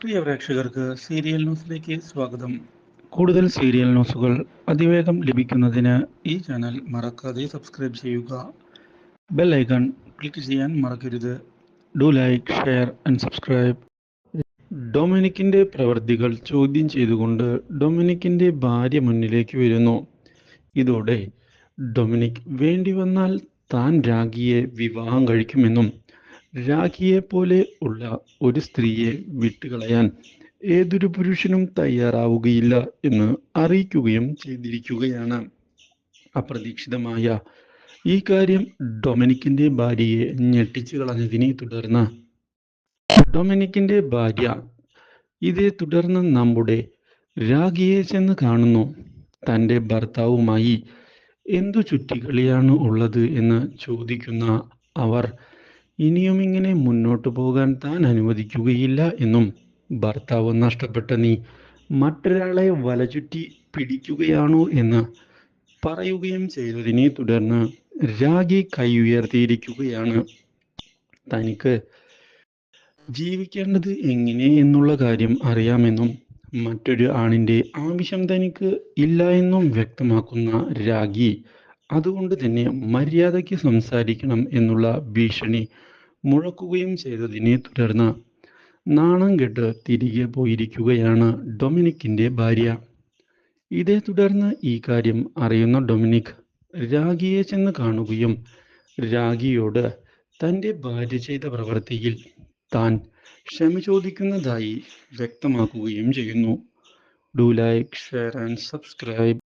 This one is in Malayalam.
പ്രിയ പ്രേക്ഷകർക്ക് സീരിയൽ ന്യൂസിലേക്ക് സ്വാഗതം. കൂടുതൽ സീരിയൽ ന്യൂസുകൾ അതിവേഗം ലഭിക്കുന്നതിന് ഈ ചാനൽ മറക്കാതെ സബ്സ്ക്രൈബ് ചെയ്യുക. ബെൽ ഐക്കൺ ക്ലിക്ക് ചെയ്യാൻ മറക്കരുത്. Do like share and subscribe. ഡൊമിനിക്കിന്റെ പ്രവൃത്തികൾ ചോദ്യം ചെയ്തുകൊണ്ട് ഡൊമിനിക്കിന്റെ ഭാര്യ മുന്നിലേക്ക് വരുന്നു. ഇതോടെ ഡൊമിനിക് വേണ്ടി വന്നാൽ താൻ രാഖിയെ വിവാഹം കഴിക്കുമെന്നും രാഖിയെ പോലെ ഉള്ള ഒരു സ്ത്രീയെ വിട്ടുകളയാൻ ഏതൊരു പുരുഷനും തയ്യാറാവുകയില്ല എന്ന് അറിയിക്കുകയും ചെയ്തിരിക്കുകയാണ്. അപ്രതീക്ഷിതമായ ഈ കാര്യം ഡൊമിനിക്കിന്റെ ഭാര്യയെ ഞെട്ടിച്ചു കളഞ്ഞതിനെ തുടർന്ന് ഡൊമിനിക്കിന്റെ ഭാര്യ ഇതേ തുടർന്ന് നമ്മുടെ രാഖിയെ ചെന്ന് കാണുന്നു. തന്റെ ഭർത്താവുമായി എന്തു ചുറ്റിക്കളിയാണ് ഉള്ളത് എന്ന് ചോദിക്കുന്ന അവർ ഇനിയും ഇങ്ങനെ മുന്നോട്ട് പോകാൻ താൻ അനുവദിക്കുകയില്ല എന്നും ഭർത്താവ് നഷ്ടപ്പെട്ട നീ മറ്റൊരാളെ വലചുറ്റി പിടിക്കുകയാണോ എന്ന് പറയുകയും ചെയ്തതിനെ തുടർന്ന് രാഗി കൈ ഉയർത്തിയിരിക്കുകയാണ്. തനിക്ക് ജീവിക്കേണ്ടത് എങ്ങനെ എന്നുള്ള കാര്യം അറിയാമെന്നും മറ്റൊരു ആണിന്റെ ആവശ്യം തനിക്ക് ഇല്ല എന്നും വ്യക്തമാക്കുന്ന രാഗി അതുകൊണ്ട് തന്നെ മര്യാദയ്ക്ക് സംസാരിക്കണം എന്നുള്ള ഭീഷണി മുഴക്കുകയും ചെയ്തതിനെ തുടർന്ന് നാണം കെട്ട് തിരികെ പോയിരിക്കുകയാണ് ഡൊമിനിക്കിന്റെ ഭാര്യ. ഇതേ തുടർന്ന് ഈ കാര്യം അറിയുന്ന ഡൊമിനിക് രാഗിയെ ചെന്ന് കാണുകയും രാഗിയോട് തന്റെ ഭാര്യ ചെയ്ത പ്രവൃത്തിയിൽ താൻ ക്ഷമ ചോദിക്കുന്നതായി വ്യക്തമാക്കുകയും ചെയ്യുന്നു. Do like share and subscribe.